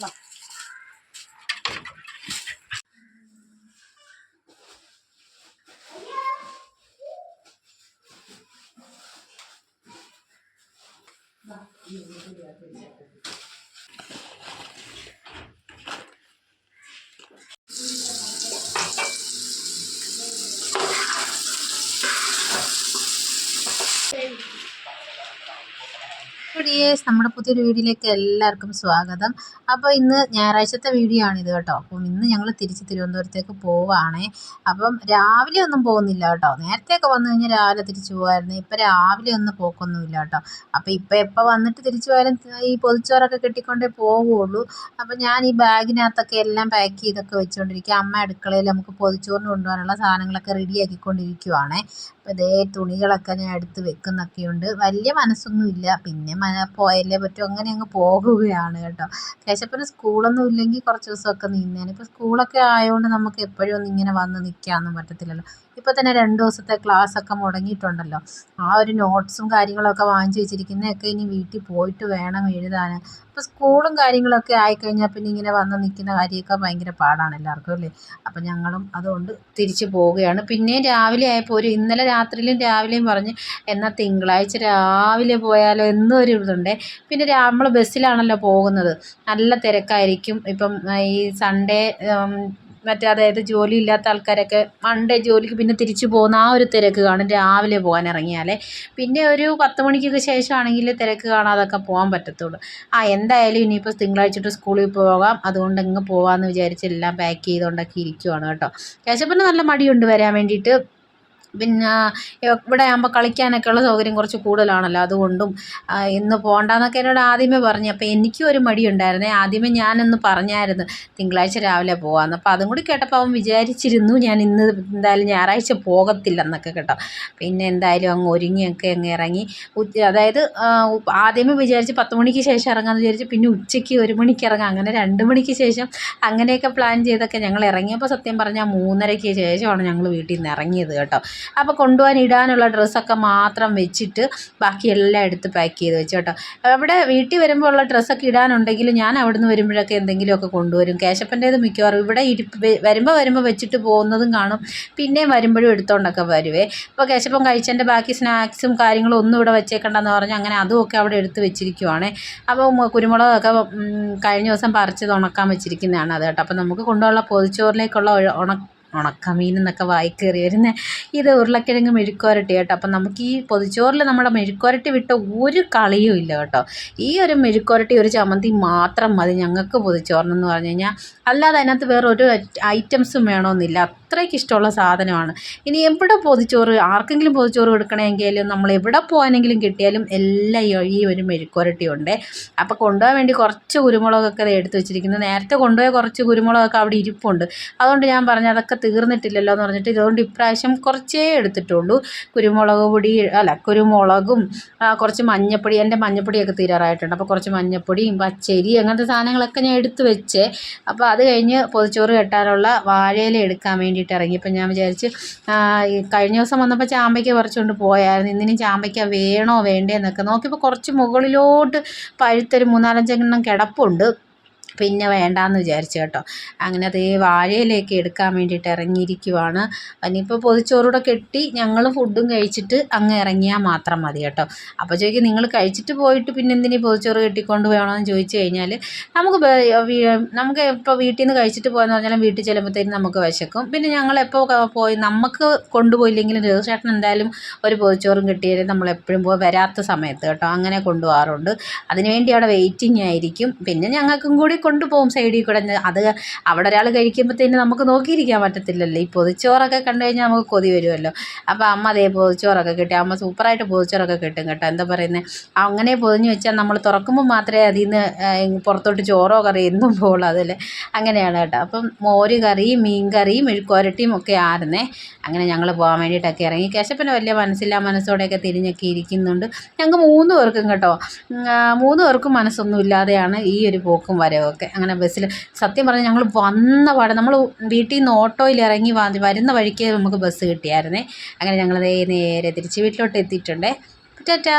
那，那，你有没有特别要注？ഡിയേഴ്സ് നമ്മുടെ പുതിയൊരു വീഡിയോയിലേക്ക് എല്ലാവർക്കും സ്വാഗതം. അപ്പോൾ ഇന്ന് ഞായറാഴ്ചത്തെ വീഡിയോ ആണിത് കേട്ടോ. അപ്പം ഇന്ന് ഞങ്ങൾ തിരിച്ച് തിരുവനന്തപുരത്തേക്ക് പോവുകയാണേ അപ്പം രാവിലെ ഒന്നും പോകുന്നില്ല കേട്ടോ. നേരത്തെയൊക്കെ വന്നു കഴിഞ്ഞാൽ രാവിലെ തിരിച്ചു പോകുമായിരുന്നു ഇപ്പം രാവിലെ ഒന്നും പോക്കൊന്നുമില്ല കേട്ടോ. അപ്പോൾ ഇപ്പം എപ്പോൾ വന്നിട്ട് തിരിച്ചു പോയാലും ഈ പൊതിച്ചോറൊക്കെ കെട്ടിക്കൊണ്ടേ പോവുകയുള്ളൂ അപ്പം ഞാൻ ഈ ബാഗിനകത്തൊക്കെ എല്ലാം പാക്ക് ചെയ്തൊക്കെ വെച്ചുകൊണ്ടിരിക്കുക അമ്മ അടുക്കളയിൽ നമുക്ക് പൊതിച്ചോറിന് കൊണ്ടുപോകാനുള്ള സാധനങ്ങളൊക്കെ റെഡിയാക്കിക്കൊണ്ടിരിക്കുവാണേ. അപ്പോൾ ഇതേ തുണികളൊക്കെ ഞാൻ എടുത്ത് വെക്കുന്നൊക്കെയുണ്ട്. വലിയ മനസ്സൊന്നുമില്ല. പിന്നെ പോയല്ലേ പറ്റൂ. അങ്ങനെ അങ്ങ് പോകുകയാണ് കേട്ടോ. കേശപ്പന് സ്കൂളൊന്നും ഇല്ലെങ്കിൽ കുറച്ച് ദിവസമൊക്കെ നിന്നേനെ. ഇപ്പോൾ സ്കൂളൊക്കെ ആയതുകൊണ്ട് നമുക്ക് എപ്പോഴും ഒന്നും ഇങ്ങനെ വന്ന് നിൽക്കാനൊന്നും പറ്റത്തില്ലല്ലോ. ഇപ്പോൾ തന്നെ രണ്ട് ദിവസത്തെ ക്ലാസ് ഒക്കെ മുടങ്ങിയിട്ടുണ്ടല്ലോ. ആ ഒരു നോട്ട്സും കാര്യങ്ങളൊക്കെ വാങ്ങിച്ചു വെച്ചിരിക്കുന്നതൊക്കെ ഇനി വീട്ടിൽ പോയിട്ട് വേണം എഴുതാൻ അപ്പോൾ സ്കൂളും കാര്യങ്ങളൊക്കെ ആയിക്കഴിഞ്ഞാൽ പിന്നെ ഇങ്ങനെ വന്ന് നിൽക്കുന്ന കാര്യമൊക്കെ ഭയങ്കര പാടാണ് എല്ലാവർക്കും അല്ലേ? അപ്പം ഞങ്ങളും അതുകൊണ്ട് തിരിച്ചു പോവുകയാണ്. പിന്നെയും രാവിലെ ആയപ്പോൾ ഒരു ഇന്നലെ രാത്രിയിലും രാവിലെയും പറഞ്ഞ് എന്നാൽ തിങ്കളാഴ്ച രാവിലെ പോയാലോ എന്നൊരു ഇതുണ്ടേ. പിന്നെ നമ്മൾ ബസ്സിലാണല്ലോ പോകുന്നത്. നല്ല തിരക്കായിരിക്കും. ഇപ്പം ഈ സൺഡേ മറ്റേ അതായത് ജോലി ഇല്ലാത്ത ആൾക്കാരൊക്കെ മൺഡേ ജോലിക്ക് പിന്നെ തിരിച്ചു പോകുന്ന ആ ഒരു തിരക്ക് കാണും. രാവിലെ പോകാൻ ഇറങ്ങിയാലേ. പിന്നെ ഒരു പത്ത് മണിക്കൊക്കെ ശേഷമാണെങ്കിൽ തിരക്ക് കാണാതൊക്കെ പോകാൻ പറ്റത്തുള്ളൂ. ആ എന്തായാലും ഇനിയിപ്പോൾ തിങ്കളാഴ്ച തൊട്ട് സ്കൂളിൽ പോകാം. അതുകൊണ്ട് അങ്ങ് പോകാമെന്ന് വിചാരിച്ച് എല്ലാം പാക്ക് ചെയ്തുകൊണ്ടൊക്കെ ഇരിക്കുവാണ് കേട്ടോ. കേശപ്പന് നല്ല മടിയുണ്ട് വരാൻ വേണ്ടിയിട്ട്. പിന്നെ ഇവിടെ ആകുമ്പോൾ കളിക്കാനൊക്കെ ഉള്ള സൗകര്യം കുറച്ച് കൂടുതലാണല്ലോ. അതുകൊണ്ടും ഇന്ന് പോകണ്ടെന്നൊക്കെ എന്നോട് ആദ്യമേ പറഞ്ഞു. അപ്പോൾ എനിക്കും ഒരു മടിയുണ്ടായിരുന്നേ. ആദ്യമേ ഞാനൊന്ന് പറഞ്ഞായിരുന്നു തിങ്കളാഴ്ച രാവിലെ പോകാമെന്ന് അപ്പോൾ അതും കൂടി കേട്ടപ്പോൾ അവൻ വിചാരിച്ചിരുന്നു ഞാൻ ഇന്ന് എന്തായാലും ഞായറാഴ്ച പോകത്തില്ലെന്നൊക്കെ കേട്ടോ. പിന്നെ എന്തായാലും അങ്ങ് ഒരുങ്ങിയൊക്കെ അങ്ങ് ഇറങ്ങി. അതായത് ആദ്യമേ വിചാരിച്ച് പത്ത് മണിക്ക് ശേഷം ഇറങ്ങാമെന്ന് വിചാരിച്ച് പിന്നെ ഉച്ചയ്ക്ക് ഒരു മണിക്ക് ഇറങ്ങാം. അങ്ങനെ രണ്ട് മണിക്ക് ശേഷം അങ്ങനെയൊക്കെ പ്ലാൻ ചെയ്തൊക്കെ ഞങ്ങൾ ഇറങ്ങിയപ്പോൾ സത്യം പറഞ്ഞാൽ മൂന്നരയ്ക്ക് ശേഷമാണ് ഞങ്ങൾ വീട്ടിൽ നിന്ന് ഇറങ്ങിയത് കേട്ടോ. അപ്പോൾ കൊണ്ടുപോകാൻ ഇടാനുള്ള ഡ്രസ്സൊക്കെ മാത്രം വെച്ചിട്ട് ബാക്കി എല്ലാം എടുത്ത് പാക്ക് ചെയ്ത് വെച്ചു കേട്ടോ. അവിടെ വീട്ടിൽ വരുമ്പോൾ ഉള്ള ഡ്രസ്സൊക്കെ ഇടാനുണ്ടെങ്കിൽ ഞാൻ അവിടുന്ന് വരുമ്പോഴൊക്കെ എന്തെങ്കിലുമൊക്കെ കൊണ്ടുവരും. കേശപ്പന്റേത് മിക്കവാറും ഇവിടെ ഇരിപ്പ് വരുമ്പോൾ വരുമ്പോൾ വെച്ചിട്ട് പോകുന്നതും കാണും. പിന്നെയും വരുമ്പോഴും എടുത്തുകൊണ്ടൊക്കെ വരുവേ. അപ്പോൾ കേശപ്പൻ കഴിച്ചതിന്റെ ബാക്കി സ്നാക്സും കാര്യങ്ങളും ഒന്നും ഇവിടെ വെച്ചേക്കണ്ടെന്ന് പറഞ്ഞ് അങ്ങനെ അതുമൊക്കെ അവിടെ എടുത്ത് വെച്ചിരിക്കുവാണേ. അപ്പോൾ കുരുമുളകൊക്കെ കഴിഞ്ഞ ദിവസം പറിച്ചത് ഉണക്കാൻ വെച്ചിരിക്കുന്നതാണ് അത് കേട്ടോ. അപ്പോൾ നമുക്ക് കൊണ്ടുപോകാനുള്ള പൊതിച്ചോറിലേക്കുള്ള ഉണക്ക ഉണക്കമീൻ എന്നൊക്കെ വായി കയറി വരുന്നത് ഇത് ഉരുളക്കിഴങ്ങ് മെഴുക്കുവരട്ടി കേട്ടോ. അപ്പം നമുക്ക് ഈ പൊതിച്ചോറിൽ നമ്മുടെ മെഴുക്കുവരട്ടി വിട്ട ഒരു കളിയും ഇല്ല കേട്ടോ. ഈ ഒരു മെഴുക്കുവരട്ടി ഒരു ചമ്മന്തി മാത്രം മതി ഞങ്ങൾക്ക് പൊതിച്ചോറിനെന്ന് പറഞ്ഞു കഴിഞ്ഞാൽ. അല്ലാതെ അതിനകത്ത് വേറെ ഒരു ഐറ്റംസും വേണമെന്നില്ല. അത്രയ്ക്ക് ഇഷ്ടമുള്ള സാധനമാണ്. ഇനി എവിടെ പൊതിച്ചോറ് ആർക്കെങ്കിലും പൊതിച്ചോറ് കൊടുക്കണമെങ്കിലും നമ്മൾ എവിടെ പോകാനെങ്കിലും കിട്ടിയാലും എല്ലാം ഈ ഒരു മെഴുക്കുരട്ടിയുണ്ട് അപ്പോൾ കൊണ്ടുപോകാൻ വേണ്ടി കുറച്ച് കുരുമുളകൊക്കെ എടുത്ത് വെച്ചിരിക്കുന്നത് നേരത്തെ കൊണ്ടുപോയ കുറച്ച് കുരുമുളകൊക്കെ അവിടെ ഇരിപ്പുണ്ട്. അതുകൊണ്ട് ഞാൻ പറഞ്ഞു അതൊക്കെ തീർന്നിട്ടില്ലല്ലോ എന്ന് പറഞ്ഞിട്ട് ഇതുകൊണ്ട് ഇപ്രാവശ്യം കുറച്ചേ എടുത്തിട്ടുള്ളൂ. കുരുമുളക് പൊടി അല്ല കുരുമുളകും കുറച്ച് മഞ്ഞപ്പൊടി എന്റെ മഞ്ഞപ്പൊടിയൊക്കെ തീരാറായിട്ടുണ്ട്. അപ്പോൾ കുറച്ച് മഞ്ഞപ്പൊടിയും പച്ചരി അങ്ങനത്തെ സാധനങ്ങളൊക്കെ ഞാൻ എടുത്ത് വെച്ചേ അപ്പോൾ അത് കഴിഞ്ഞ് പൊതിച്ചോറ് കെട്ടാനുള്ള വാഴയില എടുക്കാൻ വേണ്ടിയിട്ട് ഇറങ്ങിയപ്പോൾ ഞാൻ വിചാരിച്ച് കഴിഞ്ഞ ദിവസം വന്നപ്പോൾ ചാമ്പയ്ക്ക പറിച്ചുകൊണ്ട് പോയായിരുന്നു. ഇന്നിനും ചാമ്പയ്ക്ക വേണോ വേണ്ടേ എന്നൊക്കെ നോക്കിയപ്പോൾ കുറച്ച് മുകളിലോട്ട് പഴുത്തൊരു മൂന്നാലഞ്ചെണ്ണം കിടപ്പുണ്ട്. പിന്നെ വേണ്ടാന്ന് വിചാരിച്ചു കേട്ടോ. അങ്ങനെ അതേ വാഴയിലേക്ക് എടുക്കാൻ വേണ്ടിയിട്ട് ഇറങ്ങിയിരിക്കുവാണ്. ഇനിയിപ്പോൾ പൊതിച്ചോറൂടെ കെട്ടി ഞങ്ങൾ ഫുഡും കഴിച്ചിട്ട് അങ്ങ് ഇറങ്ങിയാൽ മാത്രം മതി കേട്ടോ. അപ്പോൾ ചോദിക്കും നിങ്ങൾ കഴിച്ചിട്ട് പോയിട്ട് പിന്നെ എന്തിനീ പൊതിച്ചോറ് കെട്ടിക്കൊണ്ട് വേണമെന്ന് ചോദിച്ചു കഴിഞ്ഞാൽ നമുക്ക് നമുക്ക് ഇപ്പോൾ വീട്ടിൽ നിന്ന് കഴിച്ചിട്ട് പോയെന്ന് പറഞ്ഞാലും വീട്ടിൽ ചെല്ലുമ്പോഴത്തേക്കും നമുക്ക് വിശക്കും. പിന്നെ ഞങ്ങൾ എപ്പോൾ പോയി നമുക്ക് കൊണ്ടുപോയില്ലെങ്കിലും രഘുചേട്ടൻ എന്തായാലും ഒരു പൊതിച്ചോറും കിട്ടിയാലും നമ്മൾ എപ്പോഴും പോയി വരാത്ത സമയത്ത് കേട്ടോ അങ്ങനെ കൊണ്ടുപോകാറുണ്ട് അതിനുവേണ്ടി അവിടെ വെയിറ്റിംഗ് ആയിരിക്കും. പിന്നെ ഞങ്ങൾക്കും കൂടി കൊണ്ടുപോകും സൈഡിൽ കൂടെ. അത് അവിടെ ഒരാൾ കഴിക്കുമ്പോഴത്തേന് നമുക്ക് നോക്കിയിരിക്കാൻ പറ്റത്തില്ലല്ലോ. ഈ പൊതിച്ചോറൊക്കെ കണ്ടു കഴിഞ്ഞാൽ നമുക്ക് കൊതി വരുമല്ലോ. അപ്പോൾ അമ്മ അതേ പൊതിച്ചോറൊക്കെ കിട്ടി. അമ്മ സൂപ്പറായിട്ട് പൊതിച്ചോറൊക്കെ കിട്ടും കേട്ടോ. എന്താ പറയുന്നത് അങ്ങനെ പൊതിഞ്ഞ് വെച്ചാൽ നമ്മൾ തുറക്കുമ്പോൾ മാത്രമേ അതിൽ നിന്ന് പുറത്തോട്ട് ചോറോ കറി എന്നും പോകുള്ളൂ അതിൽ അങ്ങനെയാണ് കേട്ടോ. അപ്പം മോര് കറിയും മീൻ കറിയും മെഴുക്കുവരട്ടിയും ഒക്കെ ആയിരുന്നേ. അങ്ങനെ ഞങ്ങൾ പോകാൻ വേണ്ടിയിട്ടൊക്കെ ഇറങ്ങി. കേശപ്പന് വലിയ മനസ്സില്ല. മനസ്സോടെയൊക്കെ തിരിഞ്ഞൊക്കെ ഇരിക്കുന്നുണ്ട്. ഞങ്ങൾക്ക് മൂന്ന് പേർക്കും കേട്ടോ. മൂന്ന് പേർക്കും മനസ്സൊന്നും ഇല്ലാതെയാണ് ഈ ഒരു പോക്കും വരവും. ഒക്കെ അങ്ങനെ ബസ്സിൽ സത്യം പറഞ്ഞാൽ ഞങ്ങൾ വന്ന പാടെ നമ്മൾ വീട്ടിൽ നിന്ന് ഓട്ടോയിൽ ഇറങ്ങി വരുന്ന വഴിക്ക് നമുക്ക് ബസ് കിട്ടിയായിരുന്നേ. അങ്ങനെ ഞങ്ങൾ നേരെ തിരിച്ച് വീട്ടിലോട്ട് എത്തിയിട്ടുണ്ടേ. ടാറ്റാ.